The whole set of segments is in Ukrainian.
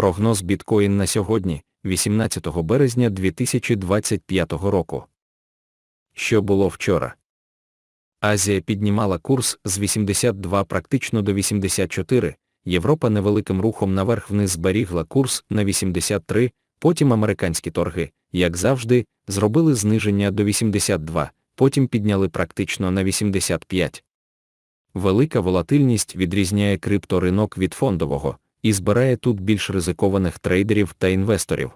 Прогноз біткоін на сьогодні, 18 березня 2025 року. Що було вчора? Азія піднімала курс з 82 практично до 84, Європа невеликим рухом наверх-вниз зберігла курс на 83, потім американські торги, як завжди, зробили зниження до 82, потім підняли практично на 85. Велика волатильність відрізняє крипторинок від фондового і збирає тут більш ризикованих трейдерів та інвесторів.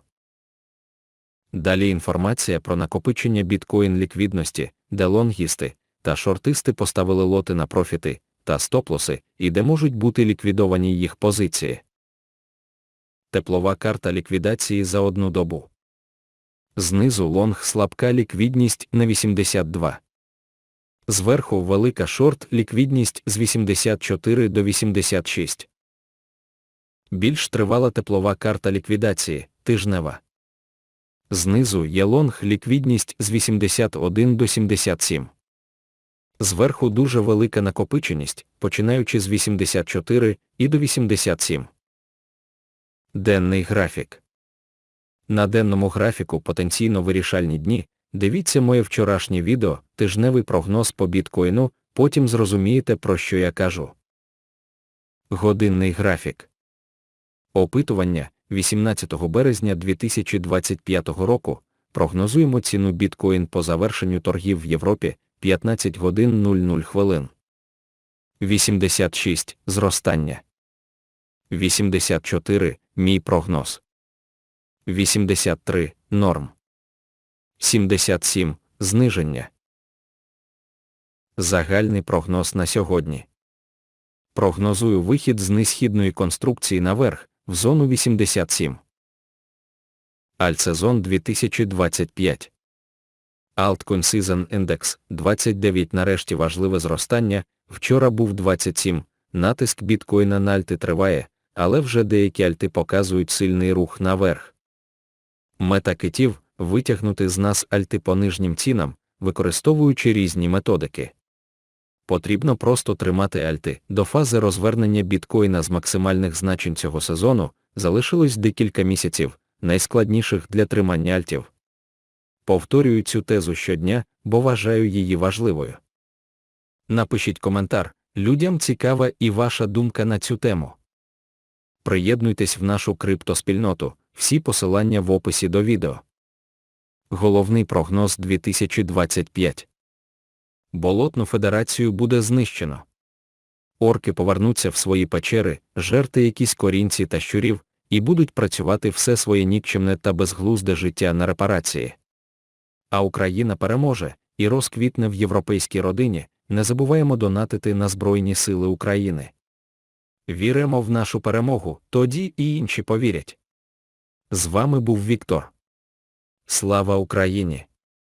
Далі інформація про накопичення біткоін ліквідності, де лонгісти та шортисти поставили лоти на профіти та стоп-лоси, і де можуть бути ліквідовані їх позиції. Теплова карта ліквідації за одну добу. Знизу лонг слабка ліквідність на 82. Зверху велика шорт ліквідність з 84 до 86. Більш тривала теплова карта ліквідації тижнева. Знизу є лонг ліквідність з 81 до 77. Зверху дуже велика накопиченість, починаючи з 84 і до 87. Денний графік. На денному графіку потенційно вирішальні дні. Дивіться моє вчорашнє відео, тижневий прогноз по біткоїну, потім зрозумієте, про що я кажу. Годинний графік. Опитування 18 березня 2025 року. Прогнозуємо ціну біткоін по завершенню торгів в Європі 15 годин 00 хвилин. 86 зростання. 84 мій прогноз. 83 норм. 77 зниження. Загальний прогноз на сьогодні. Прогнозую вихід з несхідної конструкції наверх в зону 87. Альтсезон 2025. Altcoin Season Index 29 нарешті важливе зростання, вчора був 27, натиск біткоїна на альти триває, але вже деякі альти показують сильний рух наверх. Мета китів витягнути з нас альти по нижнім цінам, використовуючи різні методики. Потрібно просто тримати альти. До фази розвернення біткоїна з максимальних значень цього сезону залишилось декілька місяців, найскладніших для тримання альтів. Повторюю цю тезу щодня, бо вважаю її важливою. Напишіть коментар, людям цікава і ваша думка на цю тему. Приєднуйтесь в нашу криптоспільноту, всі посилання в описі до відео. Головний прогноз 2025 Болотну федерацію буде знищено. Орки повернуться в свої печери, жерти якісь корінці та щурів, і будуть працювати все своє нікчемне та безглузде життя на репарації. А Україна переможе і розквітне в європейській родині, не забуваємо донатити на Збройні Сили України. Віримо в нашу перемогу, тоді і інші повірять. З вами був Віктор. Слава Україні!